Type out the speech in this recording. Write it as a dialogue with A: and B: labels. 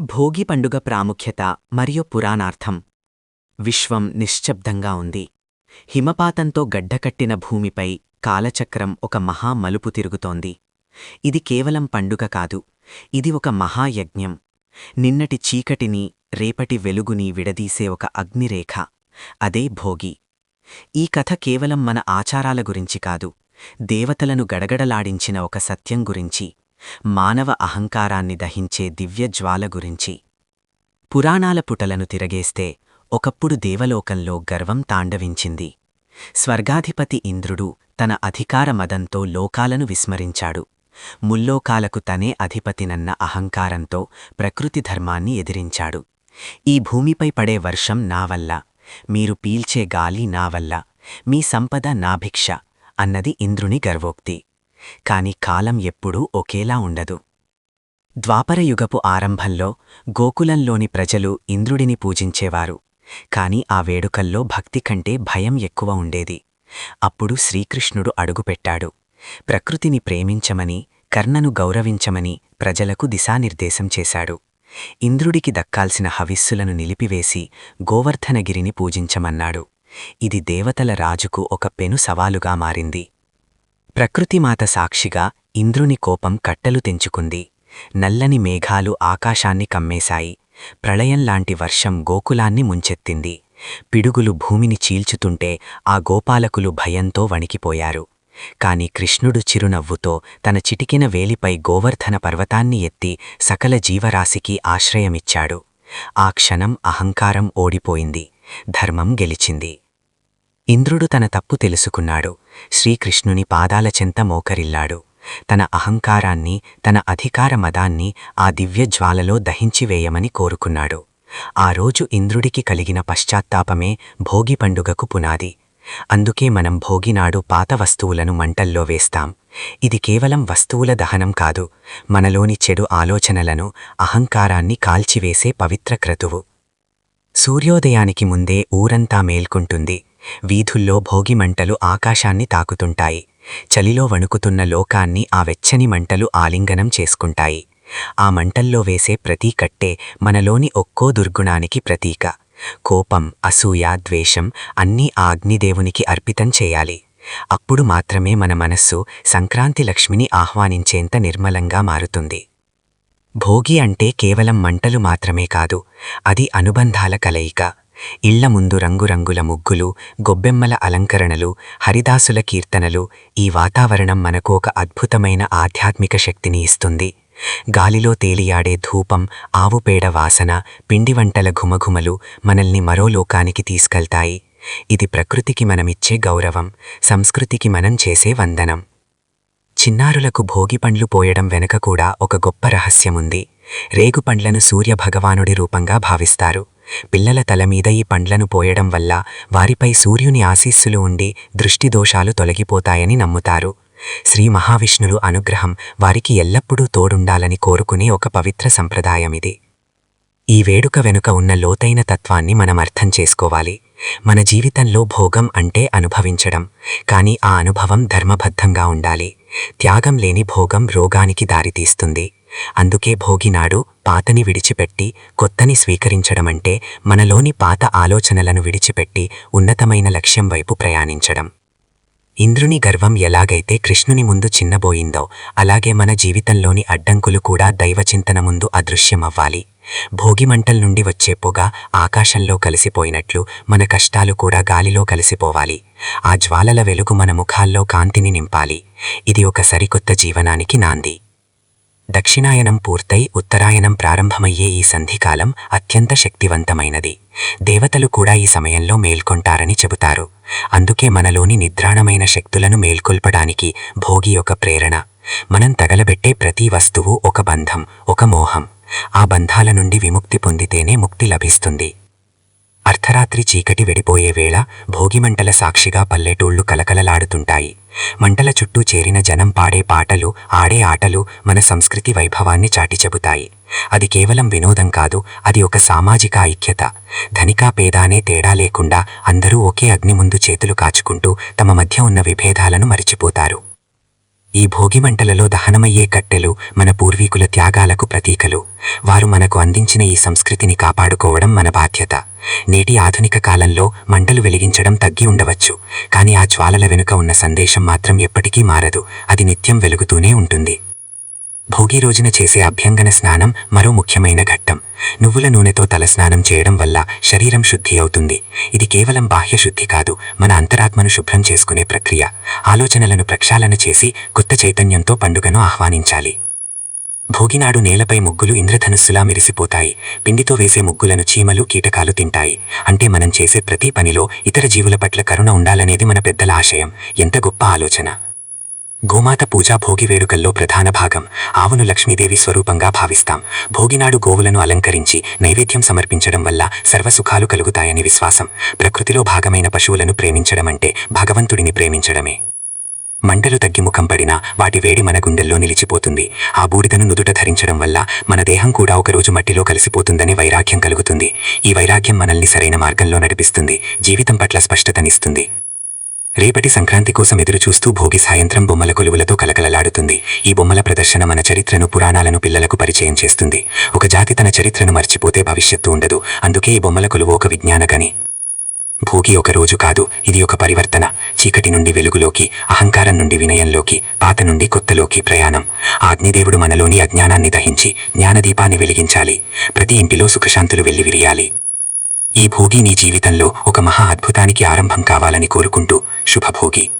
A: భోగి పండుగ ప్రాముఖ్యత మరియు పురాణార్థం. విశ్వం నిశ్శబ్దంగా ఉంది. హిమపాతంతో గడ్డకట్టిన భూమిపై కాలచక్రం ఒక మహా మలుపు తిరుగుతోంది. ఇది కేవలం పండుగ కాదు ఇది ఒక మహాయజ్ఞం. నిన్నటి చీకటిని రేపటి వెలుగుని విడదీసే ఒక అగ్నిరేఖ అదే భోగి. ఈ కథ కేవలం మన ఆచారాల గురించి కాదు దేవతలను గడగడలాడించిన ఒక సత్యం గురించి. మానవ అహంకారాన్ని దహించే దివ్యజ్వాల గురించి. పురాణాల పుటలను తిరగేస్తే ఒకప్పుడు దేవలోకంలో గర్వం తాండవించింది. స్వర్గాధిపతి ఇంద్రుడు తన అధికార మదంతో లోకాలను విస్మరించాడు. ముల్లోకాలకు తనే అధిపతినన్న అహంకారంతో ప్రకృతి ధర్మాన్ని ఎదిరించాడు. ఈ భూమిపై పడే వర్షం నా వల్ల మీరు పీల్చే గాలి నా వల్ల మీ సంపద నా భిక్ష అన్నది ఇంద్రుని గర్వోక్తి. కాని కాలం ఎప్పుడూ ఒకేలా ఉండదు. ద్వాపరయుగపు ఆరంభంలో గోకులంలోని ప్రజలు ఇంద్రుడిని పూజించేవారు. కాని ఆ వేడుకల్లో భక్తి కంటే భయం ఎక్కువ ఉండేది. అప్పుడు శ్రీకృష్ణుడు అడుగుపెట్టాడు. ప్రకృతిని ప్రేమించమని కర్ణను గౌరవించమని ప్రజలకు దిశానిర్దేశం చేశాడు. ఇంద్రుడికి దక్కాల్సిన హవిస్సులను నిలిపివేసి గోవర్ధనగిరిని పూజించమన్నాడు. ఇది దేవతల రాజుకు ఒక పెను సవాలుగా మారింది. ప్రకృతిమాత సాక్షిగా ఇంద్రుని కోపం కట్టలు తెంచుకుంది. నల్లని మేఘాలు ఆకాశాన్ని కమ్మేశాయి. ప్రళయంలాంటి వర్షం గోకులాన్ని ముంచెత్తింది. పిడుగులు భూమిని చీల్చుతుంటే ఆ గోపాలకులు భయంతో వణికిపోయారు. కాని కృష్ణుడు చిరునవ్వుతో తన చిటికిన వేలిపై గోవర్ధన పర్వతాన్ని ఎత్తి సకల జీవరాశికి ఆశ్రయమిచ్చాడు. ఆ క్షణం అహంకారం ఓడిపోయింది. ధర్మం గెలిచింది. ఇంద్రుడు తన తప్పు తెలుసుకున్నాడు. శ్రీకృష్ణుని పాదాల చెంత మోకరిల్లాడు. తన అహంకారాన్ని తన అధికార మదాన్ని ఆ దివ్యజ్వాలలో దహించివేయమని కోరుకున్నాడు. ఆ రోజు ఇంద్రుడికి కలిగిన పశ్చాత్తాపమే భోగి పండుగకు పునాది. అందుకే మనం భోగినాడు పాత వస్తువులను మంటల్లో వేస్తాం. ఇది కేవలం వస్తువుల దహనం కాదు. మనలోని చెడు ఆలోచనలను అహంకారాన్ని కాల్చివేసే పవిత్ర క్రతువు. సూర్యోదయానికి ముందే ఊరంతా మేల్కుంటుంది. వీధుల్లో భోగిమంటలు ఆకాశాన్ని తాకుతుంటాయి. చలిలో వణుకుతున్న లోకాన్ని ఆ వెచ్చని మంటలు ఆలింగనం చేసుకుంటాయి. ఆ మంటల్లో వేసే ప్రతీ కట్టే మనలోని ఒక్కో దుర్గుణానికి ప్రతీక. కోపం అసూయ ద్వేషం అన్నీ ఆ అగ్నిదేవునికి అర్పితం చేయాలి. అప్పుడు మాత్రమే మన మనస్సు సంక్రాంతి లక్ష్మిని ఆహ్వానించేంత నిర్మలంగా మారుతుంది. భోగి అంటే కేవలం మంటలు మాత్రమే కాదు అది అనుబంధాల కలయిక. ఇళ్ళ ముందు రంగురంగుల ముగ్గులు గొబ్బెమ్మల అలంకరణలు హరిదాసుల కీర్తనలు ఈ వాతావరణం మనకు ఒక అద్భుతమైన ఆధ్యాత్మిక శక్తిని ఇస్తుంది. గాలిలో తేలియాడే ధూపం ఆవుపేడ వాసన పిండి వంటల ఘుమఘుమలు మనల్ని మరో లోకానికి తీసుకెళ్తాయి. ఇది ప్రకృతికి మనమిచ్చే గౌరవం సంస్కృతికి మనం చేసే వందనం. చిన్నారులకు భోగిపండ్లు పోయడం వెనక కూడా ఒక గొప్ప రహస్యముంది. రేగుపండ్లను సూర్యభగవానుడి రూపంగా భావిస్తారు. పిల్లల తలమీద ఈ పండ్లను పోయడం వల్ల వారిపై సూర్యుని ఆశీస్సులు ఉండి దృష్టిదోషాలు తొలగిపోతాయని నమ్ముతారు. శ్రీ మహావిష్ణులు అనుగ్రహం వారికి ఎల్లప్పుడూ తోడుండాలని కోరుకునే ఒక పవిత్ర సంప్రదాయమిది. ఈ వేడుక వెనుక ఉన్న లోతైన తత్వాన్ని మనం అర్థం చేసుకోవాలి. మన జీవితంలో భోగం అంటే అనుభవించడం. కానీ ఆ అనుభవం ధర్మబద్ధంగా ఉండాలి. త్యాగం లేని భోగం రోగానికి దారితీస్తుంది. అందుకే భోగినాడు పాతని విడిచిపెట్టి కొత్తని స్వీకరించడమంటే మనలోని పాత ఆలోచనలను విడిచిపెట్టి ఉన్నతమైన లక్ష్యం వైపు ప్రయాణించడం. ఇంద్రుని గర్వం ఎలాగైతే కృష్ణుని ముందు చిన్నబోయిందో అలాగే మన జీవితంలోని అడ్డంకులు కూడా దైవచింతన ముందు అదృశ్యమవ్వాలి. భోగిమంటల నుండి వచ్చే పొగ ఆకాశంలో కలిసిపోయినట్లు మన కష్టాలు కూడా గాలిలో కలిసిపోవాలి. ఆ జ్వాలల వెలుగు మన ముఖాల్లో కాంతిని నింపాలి. ఇది ఒక సరికొత్త జీవనానికి నాంది. దక్షిణాయనం పూర్తయి ఉత్తరాయణం ప్రారంభమయ్యే ఈ సంధికాలం అత్యంత శక్తివంతమైనది. దేవతలు కూడా ఈ సమయంలో మేల్కొంటారని చెబుతారు. అందుకే మనలోని నిద్రాణమైన శక్తులను మేల్కొల్పడానికి భోగి ఒక ప్రేరణ. మనం తగలబెట్టే ప్రతి వస్తువు ఒక బంధం ఒక మోహం. ఆ బంధాల నుండి విముక్తి పొందితేనే ముక్తి లభిస్తుంది. అర్ధరాత్రి చీకటి వెడిపోయే వేళ భోగిమంటల సాక్షిగా పల్లెటూళ్ళు కలకలలాడుతుంటాయి. మంటల చుట్టూ చేరిన జనం పాడే పాటలు ఆడే ఆటలు మన సంస్కృతి వైభవాన్ని చాటిచెబుతాయి అది కేవలం వినోదం కాదు అది ఒక సామాజిక ఐక్యత. ధనికా పేదానే తేడా లేకుండా అందరూ ఒకే అగ్ని ముందు చేతులు కాచుకుంటూ తమ మధ్య ఉన్న విభేదాలను మరిచిపోతారు.
B: ఈ భోగిమంటలలో దహనమయ్యే కట్టెలు మన పూర్వీకుల త్యాగాలకు ప్రతీకలు. వారు మనకు అందించిన ఈ సంస్కృతిని కాపాడుకోవడం మన బాధ్యత. నేటి ఆధునిక కాలంలో మంటలు వెలిగించడం తగ్గి ఉండవచ్చు. కానీ ఆ జ్వాలల వెనుక ఉన్న సందేశం మాత్రం ఎప్పటికీ మారదు. అది నిత్యం వెలుగుతూనే ఉంటుంది. భోగి రోజున చేసే అభ్యంగన స్నానం మరో ముఖ్యమైన ఘట్టం. నువ్వుల నూనెతో తలస్నానం చేయడం వల్ల శరీరం శుద్ధి అవుతుంది. ఇది కేవలం బాహ్య శుద్ధి కాదు మన అంతరాత్మను శుభ్రం చేసుకునే ప్రక్రియ. ఆలోచనలను ప్రక్షాళన చేసి కొత్త చైతన్యంతో పండుగను ఆహ్వానించాలి. భోగినాడు నేలపై ముగ్గులు ఇంద్రధనుస్సులా మెరిసిపోతాయి. పిండితో వేసే ముగ్గులను చీమలు కీటకాలు తింటాయి. అంటే మనం చేసే ప్రతి పనిలో ఇతర జీవుల పట్ల కరుణ ఉండాలనేది మన పెద్దల ఆశయం. ఎంత గొప్ప ఆలోచన! గోమాత పూజా భోగి వేడుకల్లో ప్రధాన భాగం. ఆవును లక్ష్మీదేవి స్వరూపంగా భావిస్తాం. భోగినాడు గోవులను అలంకరించి నైవేద్యం సమర్పించడం వల్ల సర్వసుఖాలు కలుగుతాయని విశ్వాసం. ప్రకృతిలో భాగమైన పశువులను ప్రేమించడం అంటే భగవంతుడిని ప్రేమించడమే. మంటలు తగ్గి ముఖం పడినా వాటి వేడి మన గుండెల్లో నిలిచిపోతుంది. ఆ బూడిదను నుదుట ధరించడం వల్ల మన దేహం కూడా ఒకరోజు మట్టిలో కలిసిపోతుందని వైరాగ్యం కలుగుతుంది. ఈ వైరాగ్యం మనల్ని సరైన మార్గంలో నడిపిస్తుంది. జీవితం పట్ల స్పష్టతనిస్తుంది. రేపటి సంక్రాంతి కోసం ఎదురు చూస్తూ భోగి సాయంత్రం బొమ్మల కొలువులతో కలకలలాడుతుంది. ఈ బొమ్మల ప్రదర్శన మన చరిత్రను పురాణాలను పిల్లలకు పరిచయం చేస్తుంది. ఒక జాతి తన చరిత్రను మర్చిపోతే భవిష్యత్తు ఉండదు. అందుకే ఈ బొమ్మల కొలువు ఒక విజ్ఞానగని భోగి ఒక రోజు కాదు ఇది ఒక పరివర్తన. చీకటి నుండి వెలుగులోకి అహంకారం నుండి వినయంలోకి పాత నుండి కొత్తలోకి ప్రయాణం. ఆ అగ్నిదేవుడు మనలోని అజ్ఞానాన్ని దహించి జ్ఞానదీపాన్ని వెలిగించాలి. ప్రతి ఇంటిలో సుఖశాంతులు వెళ్ళి విరియాలి ఈ భోగి నీ జీవితంలో ఒక మహా అద్భుతానికి ఆరంభం కావాలని కోరుకుంటూ శుభభోగి.